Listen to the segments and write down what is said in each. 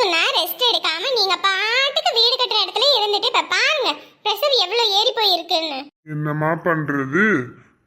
சொன்னா ரெஸ்ட் எடுக்காம நீங்க பாட்டுக்கு வீடு கட்டுற இடத்துல இருந்துட்டு இப்ப பாருங்க ப்ரெஷர் எவ்வளவு ஏறி போயிருக்குன்னு. என்னம்மா பண்றது?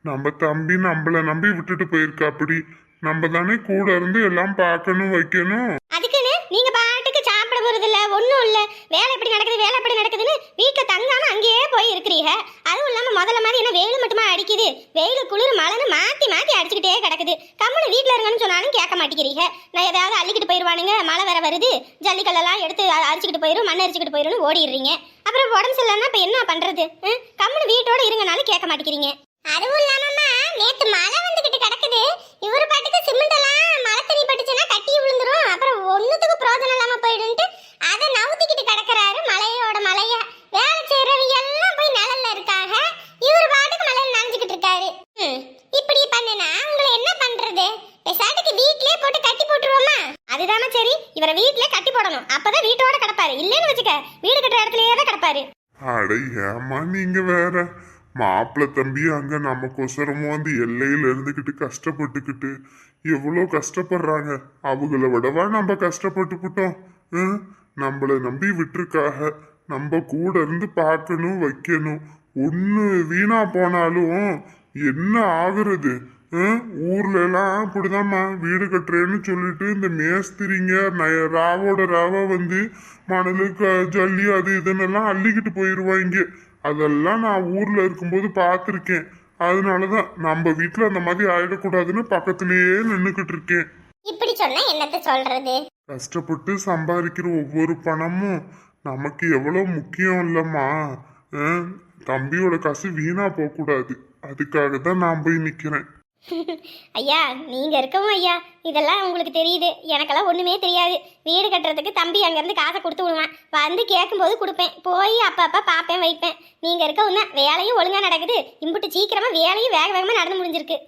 நம்ம தம்பி நம்மள நம்பி விட்டுட்டு போயிருக்கா அப்படி. நம்ம தானே கூட இருந்து எல்லாம் பார்க்கணும் வைக்கணும். அதுக்குன்னு நீங்க பாட்டுக்கு சாப்பிட போறது இல்ல ஒண்ணும் இல்ல. வேலை எப்படி நடக்குது வேலை எப்படி நடக்குதுன்னு வீட்டுல தங்காம அங்கேயே போய் இருக்கிறீங்க இல்லாம முதல்ல மாதிரி என்ன வெயில் மட்டுமா அடிக்குது? வெயில் குளிர் மழைன்னு மாத்தி மாத்தி அடிச்சுக்கிட்டே கிடக்குது. கம்முனு வீட்டுல இருங்கன்னு சொன்னாலும் கேட்க மாட்டேங்கிறீங்க. நான் ஏதாவது அள்ளிக்கிட்டு போயிருவானுங்க மழை வேற வருது. ஜல்லிக்கல்லெல்லாம் எடுத்து அரிச்சிக்கிட்டு போயிடும் போயிரும் மண் அரிச்சிக்கிட்டு போயிரும்னு ஓடிடுறீங்க. அப்புறம் உடம்பு சரியில்லைன்னா இப்போ என்ன பண்றது? கம்முனு வீட்டோட இருங்கனாலும் கேட்க மாட்டேங்கிறீங்க. அதுவும் இல்லாமம்மா நேத்து மழை வந்துகிட்டு கிடக்குது. இவரு பாட்டுக்கு சிமெண்ட் எல்லாம் மழை தண்ணி பட்டுச்சுன்னா கட்டி விழுந்துரும். அப்புறம் ஒன்று பிரோஜனம் இல்லாம போயிடுன்ட்டு அதை நவுத்திக்கிட்டு கிடக்குறாரு மலையோட மலைய வேலை செய்யறவங்க எல்லாம் போய் நிழல்ல இருக்காங்க இவர் பாட்டுக்கு மலையில நனைஞ்சுக்கிட்டு இருக்காரு ம், இப்படி பண்ணுனா உங்களை என்ன பண்றது பெசாட்டுக்கு வீட்லயே போட்டு கட்டி போட்டுருவோமா அதுதானே சரி இவரை வீட்லயே கட்டி போடணும் அப்பதான் வீட்டோட கிடப்பாரு இல்லைன்னு வச்சுக்க வீடு கட்டுற இடத்துலயே தான் கிடப்பாரு அட ஆமா நீங்க வேற. மாப்பிள்ளை தம்பி அங்க நமக்கொசரமும் வந்து எல்லையில இருந்துகிட்டு கஷ்டப்பட்டுக்கிட்டு எவ்வளோ கஷ்டப்படுறாங்க. அவங்கள விடவா நம்ம கஷ்டப்பட்டுக்கிட்டோம். ஹம்? நம்மள நம்பி விட்டுருக்காக. நம்ம கூட இருந்து பார்க்கணும் வைக்கணும். ஒன்று வீணா போனாலும் என்ன ஆகுறது? ஊர்ல எல்லாம் இப்படிதாம்மா வீடு கட்டுறேன்னு சொல்லிட்டு இந்த மேஸ்திரிங்க நய- ராவோட ராவா வந்து மணலு ஜல்லி அது இதுன்னெல்லாம் அள்ளிக்கிட்டு போயிடுவாங்க அதெல்லாம் நான் ஊர்ல இருக்கும்போது பார்த்துருக்கேன். அதனாலதான் நம்ம வீட்டுல அந்த மாதிரி ஆயிடக்கூடாதுன்னு பக்கத்திலேயே நின்றுக்கிட்டு இருக்கேன். இப்படி சொன்னா என்னத்த சொல்றது? கஷ்டப்பட்டு சம்பாதிக்கிற ஒவ்வொரு பணமும் நமக்கு எவ்வளோ முக்கியம் இல்லைம்மா. தம்பியோட காசு வீணா போகக்கூடாது. அதுக்காக தான் நான் போய் நிற்கிறேன் ஐயா நீங்க இருக்கவும் ஐயா. இதெல்லாம் உங்களுக்கு தெரியுது. எனக்கெல்லாம் ஒண்ணுமே தெரியாது. வீடு கட்டுறதுக்கு தம்பி அங்கேருந்து காசை கொடுத்து விடுவேன். வந்து கேட்கும்போது கொடுப்பேன். போய் அப்பப்போ பார்ப்பேன் வைப்பேன். நீங்க இருக்கவும் தான் வேலையும் ஒழுங்கா நடக்குது. இம்புட்டு சீக்கிரமா வேலையும் வேக வேகமா நடந்து முடிஞ்சிருக்கு.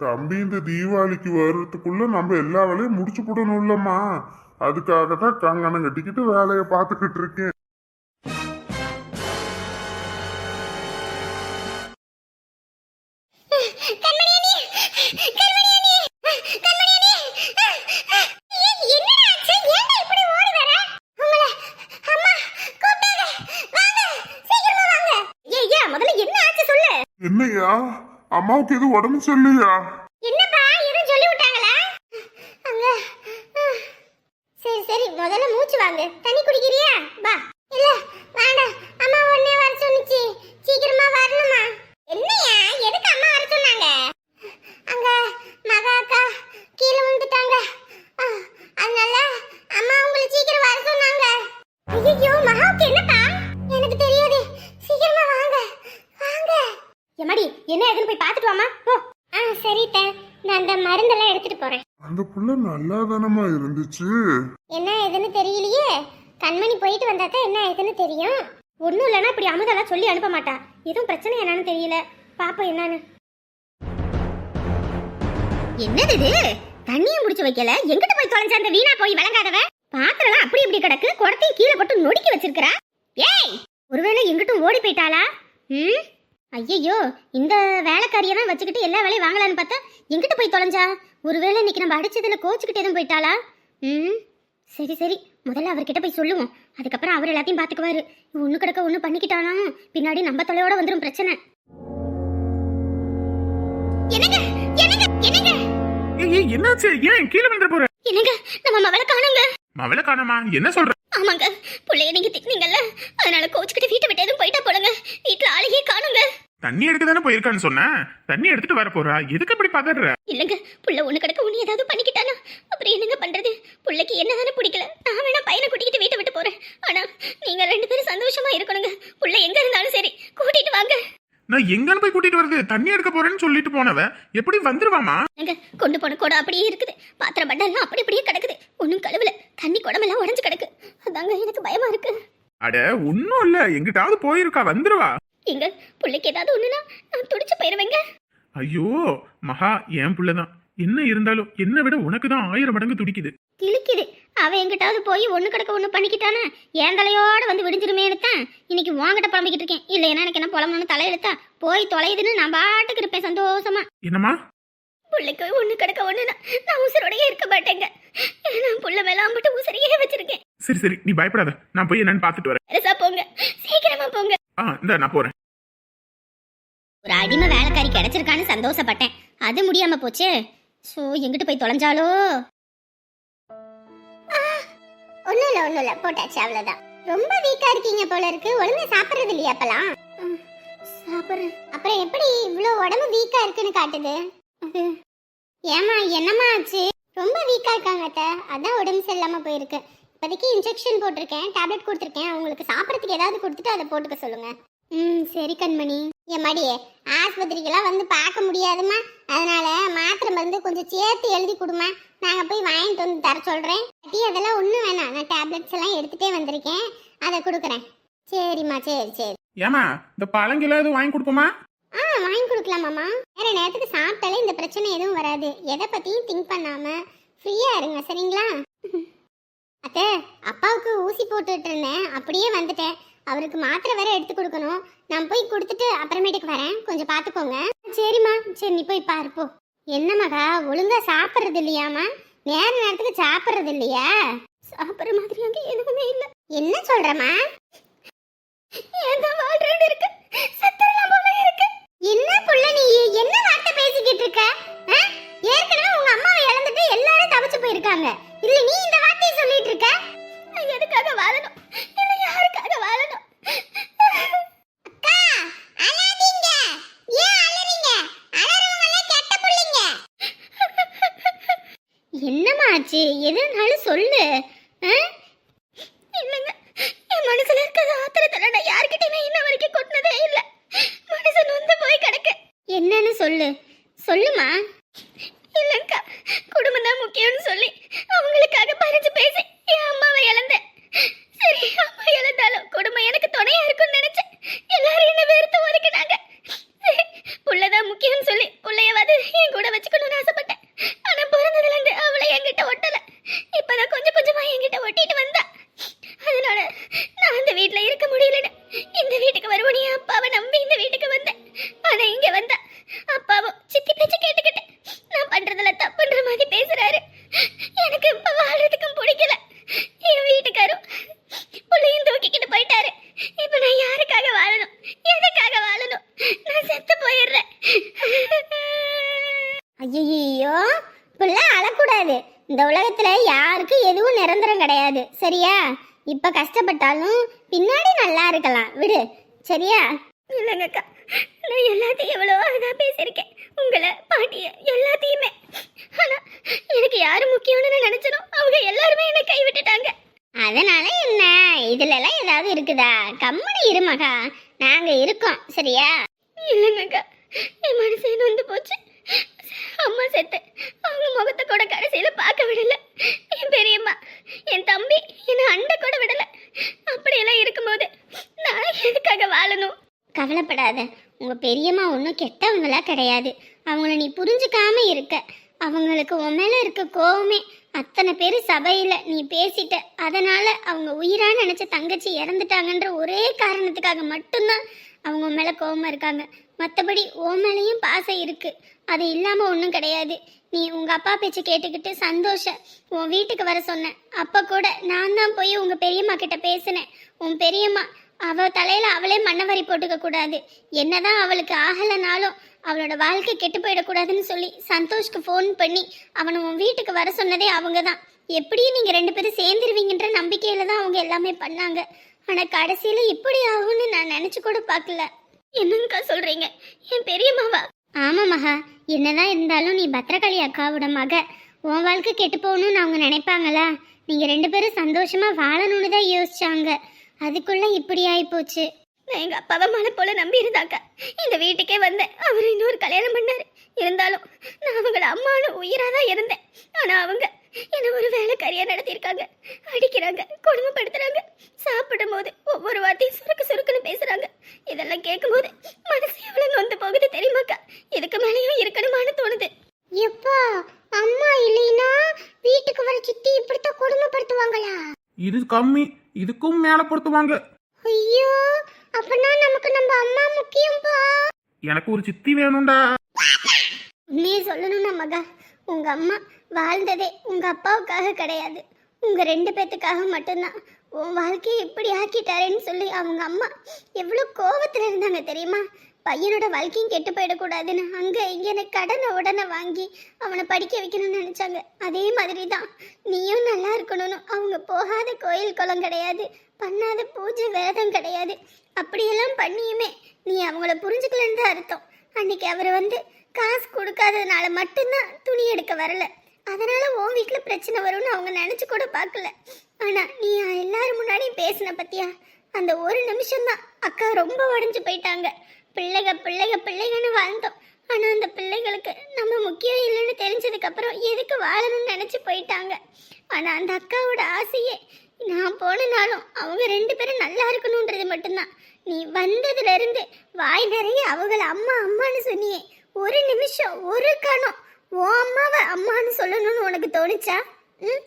தம்பி இந்த தீபாவளிக்கு வர்றதுக்குள்ள நம்ம எல்லா வேலையும் முடிச்சு போடணும் இல்லம்மா அதுக்காக தான் கங்கணம் கட்டிக்கிட்டு வேலையை பார்த்துக்கிட்டு இருக்கேன் முதல்ல என்ன ஆச்சு சொல்லு என்னய்யா அம்மாவுக்கு எதுவும் உடம்பு சரியில்லையா? என்னப்பா எதுவும் சொல்லி விட்டாங்களா? அங்க சரி சரி முதல்ல மூச்சு வாங்க. தண்ணி குடிக்கிறியா? வா. இல்ல வேண்டாம். ஏதுன்னு போய் பார்த்துட்டு வாமா போ. ஆ சரி நான் அந்த மருந்தெல்லாம் எடுத்துட்டு போறேன். அந்த புள்ள நல்லா தானம்மா இருந்துச்சு? என்ன ஏதுன்னு தெரியலையே. கண்மணி போயிட்டு வந்தா தான் என்ன ஏதுன்னு தெரியும். ஒன்றும் இல்லைன்னா இப்படி அமுதெல்லாம் சொல்லி அனுப்ப மாட்டா. எதுவும் பிரச்சனை என்னன்னு தெரியல. பாப்போம் என்னன்னு. என்னது இது தண்ணியை முடிச்சு வைக்கல. எங்கிட்ட போய் தொலைஞ்ச அந்த வீணா போய் விளங்காதவ? பாத்திரம் அப்படி இப்படி கிடக்கு. குடத்தையும் கீழே போட்டு நொடிக்கி வச்சிருக்கிறா. ஏய் ஒருவேளை எங்கிட்டும் ஓடி போயிட்டாளா? ம்? ஐயையோ இந்த வேலைக்காரியை தான் வச்சுக்கிட்டு எல்லா வேலையும் வாங்கலான்னு பார்த்தா எங்கிட்ட போய் தொலைஞ்சா? ஒருவேளை இன்னைக்கு நம்ம அடிச்சதுல கோச்சுக்கிட்டு எதுவும் போயிட்டாளா? ம் சரி சரி. முதல்ல அவர்கிட்ட போய் சொல்லுவோம். அதுக்கப்புறம் அவர் எல்லாத்தையும் பார்த்துக்குவாரு. ஒன்று கிடக்க ஒன்று பண்ணிக்கிட்டானா? பின்னாடி நம்ம தொலையோட வந்துடும் பிரச்சனை. என்னங்க? என்னங்க? என்னங்க? என்னாச்சு? ஏன் கீழே விழுந்துற போற? என்னங்க? நம்ம மவளை காணுங்க. மவள காணாமா? என்ன சொல்ற? ஆமாங்க. பிள்ளைய நீங்க திட்டினீங்கல்ல. அதனால கோச்சுக்கிட்டு வீட்டை விட்டு எதுவும் போயிட்டா போடுங்க வீட்டுல ஆளையே காணுங்க. தண்ணி எடுக்க தானே போயிருக்கான்னு சொன்ன? தண்ணி எடுத்துட்டு வர போறா. எதுக்கு இப்படி பதற? இல்லைங்க புள்ள ஒண்ணு கிடக்க ஒண்ணு ஏதாவது பண்ணிக்கிட்டானா? அப்புறம் என்னங்க பண்றது? புள்ளைக்கு என்னதானே பிடிக்கல. நான் வேணா பையனை கூட்டிக்கிட்டு வீட்டை விட்டு போறேன். ஆனா நீங்க ரெண்டு பேரும் சந்தோஷமா இருக்கணுங்க. புள்ள எங்க இருந்தாலும் சரி கூட்டிட்டு வாங்க. நான் எங்கன்னு போய் கூட்டிட்டு வருது தண்ணி எடுக்க போறேன்னு சொல்லிட்டு போனவ எப்படி வந்துருவாமா? எங்க கொண்டு போன குடம் அப்படியே இருக்குது. பாத்திரம் பண்டெல்லாம் அப்படி அப்படியே கிடக்குது. ஒன்றும் கழுவுல. தண்ணி குடமெல்லாம் உடஞ்சு கிடக்கு. அதாங்க எனக்கு பயமா இருக்கு. அட ஒன்னும் இல்ல. எங்கிட்டாவது போயிருக்கா வந்துருவா. எங்க பிள்ளைக்கு ஏதாவது ஒண்ணுனா நான் துடிச்சு போயிருவேங்க. ஐயோ மகா என் புள்ளதான். என்ன இருந்தாலும் என்னை விட உனக்கு தான் ஆயிரம் மடங்கு துடிக்குது. கிழிக்குது அவ எங்கிட்டாவது போய் ஒண்ணு கிடக்க ஒண்ணு பண்ணிக்கிட்டானா? என் தலையோட வந்து விடிஞ்சிருமேனு தான் இன்னைக்கு வாங்கிட்ட புலம்பிக்கிட்டு இருக்கேன். இல்லைன்னா எனக்கு என்ன புலம்பணும்னு தலையெழுத்தா? போய் தொலையுதுன்னு நான் பாட்டுக்கு இருப்பேன் சந்தோஷமா. என்னம்மா? பிள்ளைக்கு ஒண்ணு கிடக்க ஒண்ணுனா நான் உசுரோடயே இருக்க மாட்டேங்க. நான் புள்ள மேல அம்பிட்டு உசுரையே வச்சிருக்கேன். சரி சரி நீ பயப்படாத. நான் போய் என்னன்னு பார்த்துட்டு வரேன். போங்க. சீக்கிரமா போங்க. ஆ இந்த நான் போறேன். ஒரு அடிமை வேலைக்காரி கிடைச்சிருக்கான்னு சந்தோஷப்பட்டேன். அது முடியாம போச்சு. ஸோ எங்கிட்டு போய் தொலைஞ்சாலோ? ஒன்றும் இல்லை ஒன்றும் இல்லை. போட்டாச்சு அவ்வளோதான் ரொம்ப வீக்கா இருக்கீங்க போல இருக்கு. ஒழுங்கா சாப்பிட்றது இல்லையா அப்பலாம் சாப்பிட்றேன் அப்புறம் எப்படி இவ்வளோ உடம்பு வீக்கா இருக்குன்னு காட்டுது? அது ஏமா என்னம்மா ஆச்சு? ரொம்ப வீக்கா இருக்காங்க அத்தை. அதான் உடம்பு சரியில்லாம போயிருக்கு. இப்போதைக்கு இன்ஜெக்ஷன் போட்டிருக்கேன் டேப்லெட் கொடுத்துருக்கேன். அவங்களுக்கு சாப்பிட்றதுக்கு ஏதாவது கொடுத்துட்டு அதை போட்டுக்க சொல்லுங்க. ம் சரி கண்மணி. என் மடியே ஆஸ்பத்திரிக்கெல்லாம் வந்து பார்க்க முடியாதும்மா. அதனால மாத்திரை மருந்து கொஞ்சம் சேர்த்து எழுதி கொடுமா நாங்கள் போய் வாங்கிட்டு வந்து தர சொல்கிறேன் டீ அதெல்லாம் ஒன்றும் வேணாம். நான் டேப்லெட்ஸ் எல்லாம் எடுத்துகிட்டே வந்திருக்கேன். அதை கொடுக்குறேன். சரிம்மா சரி சரி. ஏமா இந்த பழங்கில எதுவும் வாங்கி கொடுப்போமா? ஆ வாங்கி கொடுக்கலாமாம்மா. வேற நேரத்துக்கு சாப்பிட்டாலே இந்த பிரச்சனை எதுவும் வராது. எதை பற்றியும் திங்க் பண்ணாமல் ஃப்ரீயாக இருங்க சரிங்களா? அத்தை அப்பாவுக்கு ஊசி போட்டுட்டு இருந்தேன். அப்படியே வந்துட்டேன். அவருக்கு மாத்திரை வேற எடுத்து கொடுக்கணும். நான் போய் கொடுத்துட்டு அப்புறமேட்டுக்கு வரேன். கொஞ்சம் பார்த்துக்கோங்க. சரிம்மா. சரி நீ போய் பாரு என்ன மகா ஒழுங்கா சாப்பிட்றது இல்லையாம்மா? நேர நேரத்துக்கு சாப்பிட்றது இல்லையா? சாப்பிட்ற மாதிரி அங்கே எதுவுமே இல்லை. என்ன சொல்றமா ஏதோ வாழ்றது இருக்கு. இல்லைங்க என் மனசுல இருக்கிற ஆத்திரத்துல நான் யார்கிட்டயுமே இன்ன வரைக்கும் கொட்டினதே இல்ல. மனசு நொந்து போய் கிடக்கு. என்னன்னு சொல்லு. சொல்லுமா? இல்லக்கா குடும்பம் தான் முக்கியம்னு சொல்லி அவங்களுக்காக பறிஞ்சு பேசி என் அம்மாவை இழந்தேன். சரி அம்மா இழந்தாலும் குடும்பம் எனக்கு துணையா இருக்கும்னு நினைச்சேன் எல்லாரும் என்ன வெறுத்து ஒதுக்கினாங்க. சரி, புள்ளதான் முக்கியம்னு சொல்லி புள்ளையவாது என் கூட வச்சுக்கணும்னு ஆசைப்பட்டேன் ஆனா பிறந்ததுல இருந்து அவளை என்கிட்ட ஒட்டல இப்பதான் கொஞ்சம் கொஞ்சமா என்கிட்ட ஒட்டிட்டு வந்தா அதனால நான் அந்த வீட்ல இருக்க முடியலன்னு இந்த வீட்டுக்கு வருவோம் என் அப்பாவை நம்பி இந்த வீட்டுக்கு வந்தேன் ஆனா இங்க வந்தா அப்பாவும் சித்தி பேச்சு கேட்டுக்கிட்டேன் நான் பண்றதுல தப்புன்ற மாதிரி பேசுறாரு எனக்கு இப்ப வாழறதுக்கும் பிடிக்கல என் வீட்டுக்காரும் புள்ளையும் தூக்கிக்கிட்டு போயிட்டாரு இப்ப நான் யாருக்காக வாழணும் எதுக்காக வாழணும் நான் செத்து போயிடுறேன் ஐயோ இப்பெல்லாம் அழக்கூடாது இந்த உலகத்துல யாருக்கும் எதுவும் நிரந்தரம் கிடையாது. சரியா? இப்ப கஷ்டப்பட்டாலும் பின்னாடி நல்லா இருக்கலாம். விடு. சரியா? இல்லைங்கக்கா நான் எல்லாத்தையும் எவ்வளோ அழகா பேசியிருக்கேன். உங்களை பாட்டிய எல்லாத்தையுமே. ஆனா எனக்கு யாரு முக்கியம்னு நினைச்சனோ அவங்க எல்லாருமே என்னை கைவிட்டுட்டாங்க அதனால என்ன? இதுல எல்லாம் ஏதாவது இருக்குதா? கம்மனி இருமகா நாங்க இருக்கோம். சரியா? இல்லைங்கக்கா என் மனசே நொந்து போச்சு. அம்மா செத்து. அவங்க முகத்தை கூட கடைசியில் பார்க்க விடல. என் பெரியம்மா என் தம்பி என்னை அண்டை கூட விடல. அப்படியெல்லாம் இருக்கும்போது நான் எதுக்காக வாழணும்? கவலைப்படாத. உங்க பெரியம்மா ஒன்றும் கெட்டவங்களா கிடையாது. அவங்கள நீ புரிஞ்சுக்காம இருக்க. அவங்களுக்கு உன் மேல இருக்க கோவமே அத்தனை பேர் சபையில் நீ பேசிட்ட. அதனால அவங்க உயிரா நினைச்ச தங்கச்சி இறந்துட்டாங்கன்ற ஒரே காரணத்துக்காக மட்டும்தான் அவங்க உன் மேல கோவமா இருக்காங்க. மற்றபடி உன் மேலேயும் பாசம் இருக்கு. அது இல்லாம ஒன்றும் கிடையாது. நீ உங்க அப்பா பேச்சு கேட்டுக்கிட்டு சந்தோஷ உன் வீட்டுக்கு வர சொன்னேன் அப்ப கூட நான் தான் போய் உங்க பெரியம்மா கிட்ட பேசினேன். உன் பெரியம்மா அவ தலையில அவளே மண்ணவரி போட்டுக்க கூடாது. என்னதான் அவளுக்கு ஆகலைனாலும் அவளோட வாழ்க்கை கெட்டு போயிடக்கூடாதுன்னு சொல்லி சந்தோஷ்க்கு ஃபோன் பண்ணி அவனை உன் வீட்டுக்கு வர சொன்னதே அவங்க தான் எப்படியும் நீங்கள் ரெண்டு பேரும் சேர்ந்துருவீங்கன்ற நம்பிக்கையில தான் அவங்க எல்லாமே பண்ணாங்க. ஆனால் கடைசியில் இப்படி ஆகும்னு நான் நினச்சி கூட பார்க்கல. என்னங்கக்கா சொல்றீங்க? என் பெரியம்மாவா ஆமா மகா. என்னதான் இருந்தாலும் நீ பத்திரகாளி அக்காவோட மக. உன் வாழ்க்கை கெட்டு போகணும்னு அவங்க நினைப்பாங்களா? நீங்க ரெண்டு பேரும் சந்தோஷமா வாழணும்னு தான் யோசிச்சாங்க. அதுக்குள்ள இப்படி ஆயிப்போச்சு. நான் எங்க அப்பாவை மலை போல நம்பி இருந்தாக்கா இந்த வீட்டுக்கே வந்தேன். அவர் இன்னொரு கல்யாணம் பண்ணாரு. இருந்தாலும் நான் அவங்கள அம்மானு உயிரா தான் இருந்தேன். ஆனா அவங்க என்ன ஒரு வேலைக்காரியா நடத்தியிருக்காங்க. அடிக்கிறாங்க கொடுமைப்படுத்துறாங்க. சாப்பிடும் போது ஒவ்வொரு வார்த்தையும் சுருக்கு சுருக்குன்னு பேசுறாங்க. இதெல்லாம் கேட்கும்போது மனசு எவ்வளவு நொந்து போகுது தெரியுமாக்கா? இதுக்கு மேலேயும் இருக்கணுமான்னு தோணுது. எப்பா அம்மா இல்லைனா வீட்டுக்கு வர சித்தி இப்படித்தான் கொடுமைப்படுத்துவாங்களா? இது கம்மி இதுக்கும் மேல ஐயோ அப்பனா நமக்கு நம்ம அம்மா முக்கியம்பா? எனக்கு ஒரு சித்தி வேணும்டா. உண்மையை சொல்லணும்னா மகா உங்க அம்மா வாழ்ந்ததே உங்க அப்பாவுக்காக கிடையாது. உங்க ரெண்டு பேத்துக்காக மட்டும்தான். உன் வாழ்க்கையை இப்படி ஆக்கிட்டாரேன்னு சொல்லி அவங்க அம்மா எவ்வளோ கோபத்தில் இருந்தாங்க தெரியுமா? பையனோட வாழ்க்கையும் கெட்டு போயிடக்கூடாதுன்னு அங்கே இங்கே கடனை உடனே வாங்கி அவனை படிக்க வைக்கணும்னு நினச்சாங்க. அதே மாதிரி தான் நீயும் நல்லா இருக்கணும்னு அவங்க போகாத கோயில் குளம் கிடையாது பண்ணாத பூஜை வேதம் கிடையாது. அப்படியெல்லாம் பண்ணியுமே நீ அவங்கள புரிஞ்சுக்கலன்னு தான் அர்த்தம். அன்னைக்கு அவர் வந்து காசு கொடுக்காததுனால மட்டும்தான் துணி எடுக்க வரல. அதனால உன் வீட்டில் பிரச்சனை வரும்னு அவங்க நினச்சி கூட பார்க்கல. ஆனால் நீ எல்லாரும் முன்னாடியும் பேசின பத்தியா? அந்த ஒரு நிமிஷம்தான். அக்கா ரொம்ப உடஞ்சு போயிட்டாங்க. பிள்ளைக பிள்ளைக பிள்ளைகன்னு வாழ்ந்தோம். ஆனால் அந்த பிள்ளைகளுக்கு நம்ம முக்கியம் இல்லைன்னு தெரிஞ்சதுக்கு அப்புறம் எதுக்கு வாழணும்னு நினச்சி போயிட்டாங்க. ஆனால் அந்த அக்காவோட ஆசையே நான் போனனாலும் அவங்க ரெண்டு பேரும் நல்லா இருக்கணுன்றது மட்டும்தான். நீ வந்ததுல இருந்து வாய் நிறைய அவங்கள அம்மா அம்மான்னு சொன்னியே. ஒரு நிமிஷம் ஒரு கணம். ஓ அம்மாவை அம்மான்னு சொல்லணும்னு உனக்கு தோணுச்சா? ம்?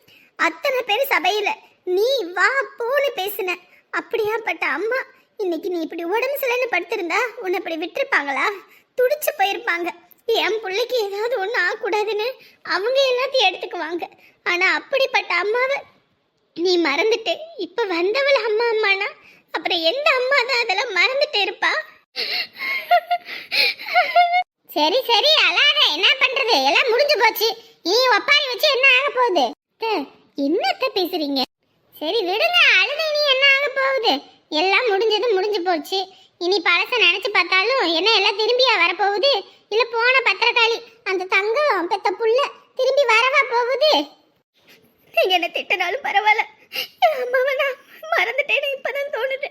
அத்தனை பேர் சபையில நீ வா போன்னு பேசின. அப்படியாப்பட்ட அம்மா இன்னைக்கு நீ இப்படி உடம்பு சரியில்லைன்னு படுத்திருந்தா உன்னை இப்படி விட்டுருப்பாங்களா? துடிச்சு போயிருப்பாங்க. என் பிள்ளைக்கு ஏதாவது ஒன்று ஆகக்கூடாதுன்னு அவங்க எல்லாத்தையும் எடுத்துக்குவாங்க. ஆனால் அப்படிப்பட்ட அம்மாவை நீ மறந்துட்டு இப்ப வந்தவள் அம்மா அம்மானா? அப்புறம் எந்த அம்மா தான் அதெல்லாம் மறந்துட்டு இருப்பா? சரி சரி அழாத. என்ன பண்றது? எல்லாம் முடிஞ்சு போச்சு. நீ ஒப்பாரி வச்சு என்ன ஆக போகுது? என்னத்த பேசுறீங்க? சரி விடுங்க அழுது நீ என்ன ஆக போகுது? எல்லாம் முடிஞ்சது முடிஞ்சு போச்சு. இனி பழச நினைச்சு பார்த்தாலும் என்ன எல்லாம் திரும்பியா வரப்போகுது? இல்ல போன பத்திரக்காளி அந்த தங்கம் பெத்த புள்ள திரும்பி வரவா போகுது? நீங்க என்ன திட்டினாலும் பரவாயில்ல. என் அம்மாவை நான் மறந்துட்டேன்னு இப்பதான் தோணுது.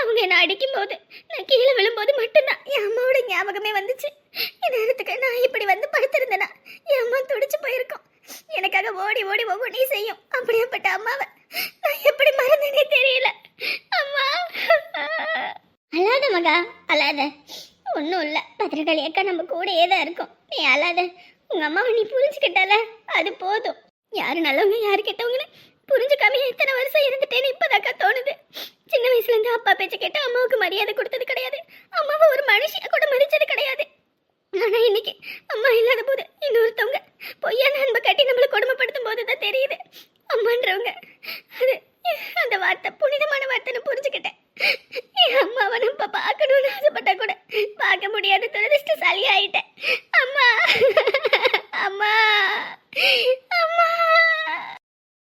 அவங்க என்ன அடிக்கும் போது நான் கீழே விழும்போது மட்டும்தான் என் அம்மாவோட ஞாபகமே வந்துச்சு. இந்நேரத்துக்கு நான் இப்படி வந்து படுத்திருந்தேனா என் அம்மா துடிச்சு போயிருக்கோம். எனக்காக ஓடி ஓடி ஒவ்வொன்றையும் செய்யும். அப்படியாப்பட்ட அம்மாவை. நான் எப்படி மறந்தேனே தெரியல. அம்மா. அழாத மகா அழாத. ஒன்றும் இல்லை. பத்திரகாளி அக்கா நம்ம கூடயே தான் இருக்கோம். நீ அழாத. உங்க அம்மாவை நீ புரிஞ்சுக்கிட்டால அது போதும். யாரு நல்லவங்க யாரு கெட்டவங்கன்னு புரிஞ்சுக்காம எத்தனை வருஷம் இருந்துட்டேன்னு இப்பதாக்கா தோணுது. சின்ன வயசுல இருந்து அப்பா பேச்ச கேட்டு அம்மாவுக்கு மரியாதை கொடுத்தது கிடையாது.